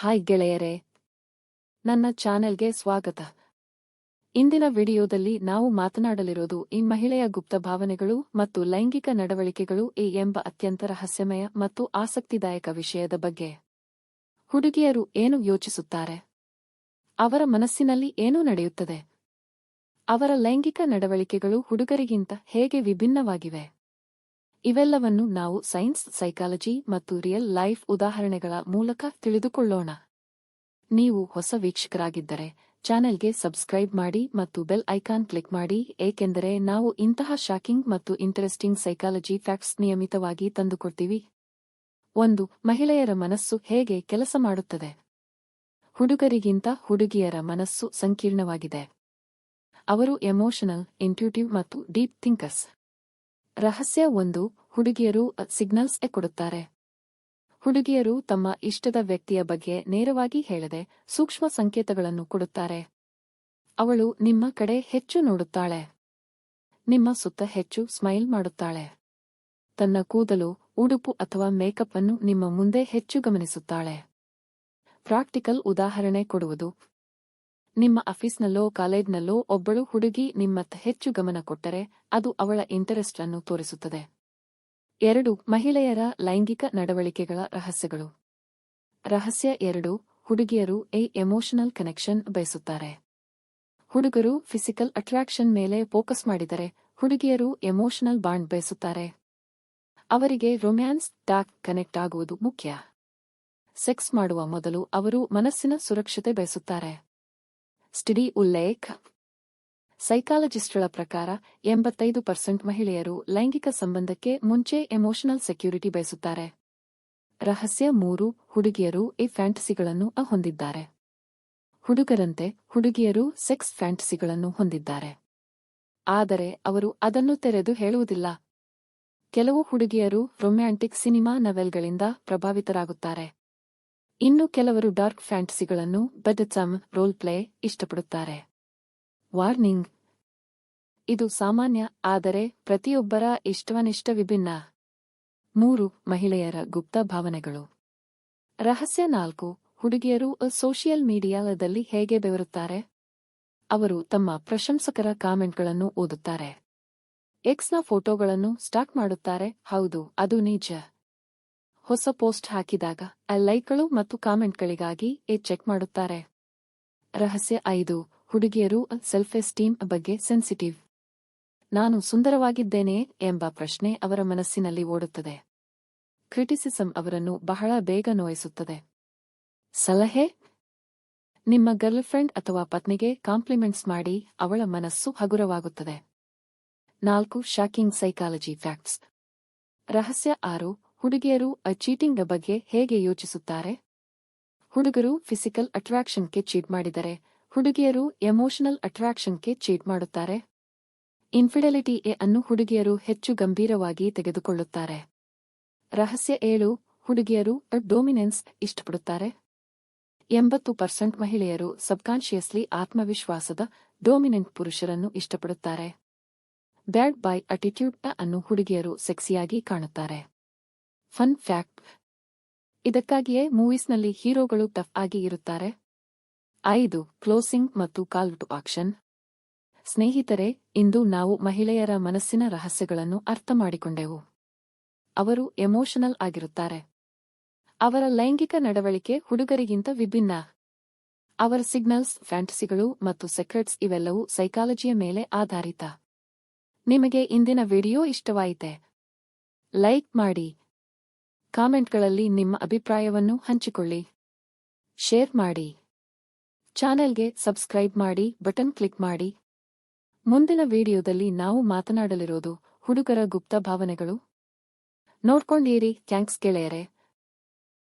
Hi ಗೆಳೆಯರೇ. ನನ್ನ ಚಾನೆಲ್ಗೆ ಸ್ವಾಗತ. ಇಂದಿನ ವಿಡಿಯೋದಲ್ಲಿ ನಾವು ಮಾತನಾಡಲಿರೋದು ಈ ಮಹಿಳೆಯ ಗುಪ್ತ ಭಾವನೆಗಳು ಮತ್ತು ಲೈಂಗಿಕ ನಡವಳಿಕೆಗಳು ಎ ಎಂಬ ಅತ್ಯಂತ ರಹಸ್ಯಮಯ ಮತ್ತು ಆಸಕ್ತಿದಾಯಕ ವಿಷಯದ ಬಗ್ಗೆ. ಹುಡುಗಿಯರು ಏನು ಯೋಚಿಸುತ್ತಾರೆ? ಅವರ ಮನಸ್ಸಿನಲ್ಲಿ ಏನು ನಡೆಯುತ್ತದೆ? ಅವರ ಲೈಂಗಿಕ ನಡವಳಿಕೆಗಳು ಹುಡುಗರಿಗಿಂತ ಹೇಗೆ ವಿಭಿನ್ನವಾಗಿವೆ? ಇವೆಲ್ಲವನ್ನು ನಾವು ಸೈನ್ಸ್, ಸೈಕಾಲಜಿ ಮತ್ತು ರಿಯಲ್ ಲೈಫ್ ಉದಾಹರಣೆಗಳ ಮೂಲಕ ತಿಳಿದುಕೊಳ್ಳೋಣ. ನೀವು ಹೊಸ ವೀಕ್ಷಕರಾಗಿದ್ದರೆ ಚಾನೆಲ್ಗೆ ಸಬ್ಸ್ಕ್ರೈಬ್ ಮಾಡಿ ಮತ್ತು ಬೆಲ್ ಐಕಾನ್ ಕ್ಲಿಕ್ ಮಾಡಿ, ಏಕೆಂದರೆ ನಾವು ಇಂತಹ ಶಾಕಿಂಗ್ ಮತ್ತು ಇಂಟರೆಸ್ಟಿಂಗ್ ಸೈಕಾಲಜಿ ಫ್ಯಾಕ್ಟ್ಸ್ ನಿಯಮಿತವಾಗಿ ತಂದುಕೊಡ್ತೀವಿ. ಒಂದು, ಮಹಿಳೆಯರ ಮನಸ್ಸು ಹೇಗೆ ಕೆಲಸ ಮಾಡುತ್ತದೆ? ಹುಡುಗರಿಗಿಂತ ಹುಡುಗಿಯರ ಮನಸ್ಸು ಸಂಕೀರ್ಣವಾಗಿದೆ. ಅವರು ಎಮೋಷನಲ್, ಇಂಟ್ಯೂಟಿವ್ ಮತ್ತು ಡೀಪ್ ಥಿಂಕರ್ಸ್. ರಹಸ್ಯ ಒಂದು ಹುಡುಗಿಯರು ಸಿಗ್ನಲ್ಸ್ ಎ ಕೊಡುತ್ತಾರೆ. ಹುಡುಗಿಯರು ತಮ್ಮ ಇಷ್ಟದ ವ್ಯಕ್ತಿಯ ಬಗ್ಗೆ ನೇರವಾಗಿ ಹೇಳದೆ ಸೂಕ್ಷ್ಮ ಸಂಕೇತಗಳನ್ನು ಕೊಡುತ್ತಾರೆ. ಅವಳು ನಿಮ್ಮ ಕಡೆ ಹೆಚ್ಚು ನೋಡುತ್ತಾಳೆ. ನಿಮ್ಮ ಸುತ್ತ ಹೆಚ್ಚು ಸ್ಮೈಲ್ ಮಾಡುತ್ತಾಳೆ. ತನ್ನ ಕೂದಲು, ಉಡುಪು ಅಥವಾ ಮೇಕಪ್ ಅನ್ನು ನಿಮ್ಮ ಮುಂದೆ ಹೆಚ್ಚು ಗಮನಿಸುತ್ತಾಳೆ. ಪ್ರಾಕ್ಟಿಕಲ್ ಉದಾಹರಣೆ ಕೊಡುವುದು ನಿಮ್ಮ ಆಫೀಸ್ನಲ್ಲೋ ಕಾಲೇಜ್ನಲ್ಲೋ ಒಬ್ಬಳು ಹುಡುಗಿ ನಿಮ್ಮತ್ತ ಹೆಚ್ಚು ಗಮನ ಕೊಟ್ಟರೆ ಅದು ಅವಳ ಇಂಟರೆಸ್ಟ್ ಅನ್ನು ತೋರಿಸುತ್ತದೆ. ಎರಡು, ಮಹಿಳೆಯರ ಲೈಂಗಿಕ ನಡವಳಿಕೆಗಳ ರಹಸ್ಯಗಳು. ರಹಸ್ಯ ಎರಡು, ಹುಡುಗಿಯರು ಎ ಎಮೋಷನಲ್ ಕನೆಕ್ಷನ್ ಬಯಸುತ್ತಾರೆ. ಹುಡುಗರು ಫಿಸಿಕಲ್ ಅಟ್ರಾಕ್ಷನ್ ಮೇಲೆ ಫೋಕಸ್ ಮಾಡಿದರೆ ಹುಡುಗಿಯರು ಎಮೋಷನಲ್ ಬಾಂಡ್ ಬಯಸುತ್ತಾರೆ. ಅವರಿಗೆ ರೊಮ್ಯಾನ್ಸ್ ಡಾಕ್ ಕನೆಕ್ಟ್ ಆಗುವುದು ಮುಖ್ಯ. ಸೆಕ್ಸ್ ಮಾಡುವ ಮೊದಲು ಅವರು ಮನಸ್ಸಿನ ಸುರಕ್ಷತೆ ಬಯಸುತ್ತಾರೆ. ಸ್ಟಡಿ ಉಲ್ಲೇಖ. ಸೈಕಾಲಜಿಸ್ಟ್ಗಳ ಪ್ರಕಾರ, ಎಂಬತ್ತೈದು ಪರ್ಸೆಂಟ್ ಮಹಿಳೆಯರು ಲೈಂಗಿಕ ಸಂಬಂಧಕ್ಕೆ ಮುಂಚೆ ಎಮೋಷನಲ್ ಸೆಕ್ಯೂರಿಟಿ ಬಯಸುತ್ತಾರೆ. ರಹಸ್ಯ ಮೂರು, ಹುಡುಗಿಯರು ಈ ಫ್ಯಾಂಟಸಿಗಳನ್ನು ಹೊಂದಿದ್ದಾರೆ. ಹುಡುಗರಂತೆ ಹುಡುಗಿಯರು ಸೆಕ್ಸ್ ಫ್ಯಾಂಟಸಿಗಳನ್ನು ಹೊಂದಿದ್ದಾರೆ. ಆದರೆ ಅವರು ಅದನ್ನು ತೆರೆದು ಹೇಳುವುದಿಲ್ಲ. ಕೆಲವು ಹುಡುಗಿಯರು ರೊಮ್ಯಾಂಟಿಕ್ ಸಿನಿಮಾ ನವೆಲ್ಗಳಿಂದ ಪ್ರಭಾವಿತರಾಗುತ್ತಾರೆ. ಇನ್ನು ಕೆಲವರು ಡಾರ್ಕ್ ಫ್ಯಾಂಟಸಿಗಳನ್ನು ಬದಚಮ್ ರೋಲ್ ಪ್ಲೇ ಇಷ್ಟಪಡುತ್ತಾರೆ. ವಾರ್ನಿಂಗ್. ಇದು ಸಾಮಾನ್ಯ, ಆದರೆ ಪ್ರತಿಯೊಬ್ಬರ ಇಷ್ಟವನಿಷ್ಟ ವಿಭಿನ್ನ. ಮೂರು, ಮಹಿಳೆಯರ ಗುಪ್ತ ಭಾವನೆಗಳು. ರಹಸ್ಯ ನಾಲ್ಕು, ಹುಡುಗಿಯರು ಸೋಷಿಯಲ್ ಮೀಡಿಯಾದಲ್ಲಿ ಹೇಗೆ ಬೆವರುತ್ತಾರೆ? ಅವರು ತಮ್ಮ ಪ್ರಶಂಸಕರ ಕಾಮೆಂಟ್ಗಳನ್ನು ಓದುತ್ತಾರೆ. ಎಕ್ಸ್ನ ಫೋಟೋಗಳನ್ನು ಸ್ಟಾಕ್ ಮಾಡುತ್ತಾರೆ. ಹೌದು, ಅದು ನಿಜ. ಹೊಸ ಪೋಸ್ಟ್ ಹಾಕಿದಾಗ ಲೈಕ್ಗಳು ಮತ್ತು ಕಾಮೆಂಟ್ಗಳಿಗಾಗಿ ಎ ಚೆಕ್ ಮಾಡುತ್ತಾರೆ. ರಹಸ್ಯ ಐದು, ಹುಡುಗಿಯರು ಸೆಲ್ಫ್ ಎಸ್ಟೀಮ್ ಬಗ್ಗೆ ಸೆನ್ಸಿಟಿವ್ ನಾನು ಸುಂದರವಾಗಿದ್ದೇನೆ ಎಂಬ ಪ್ರಶ್ನೆ ಅವರ ಮನಸ್ಸಿನಲ್ಲಿ ಓಡುತ್ತದೆ. ಕ್ರಿಟಿಸಿಸಂ ಅವರನ್ನು ಬಹಳ ಬೇಗ ನೋಯಿಸುತ್ತದೆ. ಸಲಹೆ? ನಿಮ್ಮ ಗರ್ಲ್ಫ್ರೆಂಡ್ ಅಥವಾ ಪತ್ನಿಗೆ ಕಾಂಪ್ಲಿಮೆಂಟ್ಸ್ ಮಾಡಿ ಅವಳ ಮನಸ್ಸು ಹಗುರವಾಗುತ್ತದೆ. ನಾಲ್ಕು ಶಾಕಿಂಗ್ ಸೈಕಾಲಜಿ ಫ್ಯಾಕ್ಟ್ಸ್ ರಹಸ್ಯ ಆರು ಹುಡುಗಿಯರು ಆ ಚೀಟಿಂಗ್ನ ಬಗ್ಗೆ ಹೇಗೆ ಯೋಚಿಸುತ್ತಾರೆ? ಹುಡುಗರು ಫಿಸಿಕಲ್ ಅಟ್ರಾಕ್ಷನ್ಗೆ ಚೀಟ್ ಮಾಡಿದರೆ, ಹುಡುಗಿಯರು ಎಮೋಷನಲ್ ಅಟ್ರಾಕ್ಷನ್ಗೆ ಚೀಟ್ ಮಾಡುತ್ತಾರೆ. ಇನ್ಫಿಡೆಲಿಟಿ ಎ ಅನ್ನು ಹುಡುಗಿಯರು ಹೆಚ್ಚು ಗಂಭೀರವಾಗಿ ತೆಗೆದುಕೊಳ್ಳುತ್ತಾರೆ. ರಹಸ್ಯ ಏಳು, ಹುಡುಗಿಯರು ಡೊಮಿನೆನ್ಸ್ ಇಷ್ಟಪಡುತ್ತಾರೆ. ಎಂಬತ್ತು ಪರ್ಸೆಂಟ್ ಮಹಿಳೆಯರು ಸಬ್ಕಾನ್ಷಿಯಸ್ಲಿ ಆತ್ಮವಿಶ್ವಾಸದ ಡೊಮಿನೆಂಟ್ ಪುರುಷರನ್ನು ಇಷ್ಟಪಡುತ್ತಾರೆ. ಬ್ಯಾಡ್ ಬಾಯ್ ಅಟಿಟ್ಯೂಡ್ ಅನ್ನು ಹುಡುಗಿಯರು ಸೆಕ್ಸಿಯಾಗಿ ಕಾಣುತ್ತಾರೆ. ಫನ್ ಫ್ಯಾಕ್ಟ್ ಇದಕ್ಕಾಗಿಯೇ ಮೂವೀಸ್ನಲ್ಲಿ ಹೀರೋಗಳು ಟಫ್ ಆಗಿ ಇರುತ್ತಾರೆ. ಐದು ಕ್ಲೋಸಿಂಗ್ ಮತ್ತು ಕಾಲ್ ಟು ಆಕ್ಷನ್ ಸ್ನೇಹಿತರೆ, ಇಂದು ನಾವು ಮಹಿಳೆಯರ ಮನಸ್ಸಿನ ರಹಸ್ಯಗಳನ್ನು ಅರ್ಥ ಮಾಡಿಕೊಂಡೆವು. ಅವರು ಎಮೋಷನಲ್ ಆಗಿರುತ್ತಾರೆ. ಅವರ ಲೈಂಗಿಕ ನಡವಳಿಕೆ ಹುಡುಗರಿಗಿಂತ ವಿಭಿನ್ನ. ಅವರ ಸಿಗ್ನಲ್ಸ್ ಫ್ಯಾಂಟಸಿಗಳು ಮತ್ತು ಸೆಕ್ರೆಟ್ಸ್ ಇವೆಲ್ಲವೂ ಸೈಕಾಲಜಿಯ ಮೇಲೆ ಆಧಾರಿತ. ನಿಮಗೆ ಇಂದಿನ ವಿಡಿಯೋ ಇಷ್ಟವಾಯಿತೆ. ಲೈಕ್ ಮಾಡಿ. ಕಾಮೆಂಟ್ಗಳಲ್ಲಿ ನಿಮ್ಮ ಅಭಿಪ್ರಾಯವನ್ನು ಹಂಚಿಕೊಳ್ಳಿ. ಶೇರ್ ಮಾಡಿ. ಚಾನೆಲ್ಗೆ ಸಬ್ಸ್ಕ್ರೈಬ್ ಮಾಡಿ, ಬಟನ್ ಕ್ಲಿಕ್ ಮಾಡಿ. ಮುಂದಿನ ವಿಡಿಯೋದಲ್ಲಿ ನಾವು ಮಾತನಾಡಲಿರೋದು ಹುಡುಗರ ಗುಪ್ತ ಭಾವನೆಗಳು. ನೋಡ್ಕೊಂಡಿರಿ, ಥ್ಯಾಂಕ್ಸ್ ಗೆಳೆಯರೆ.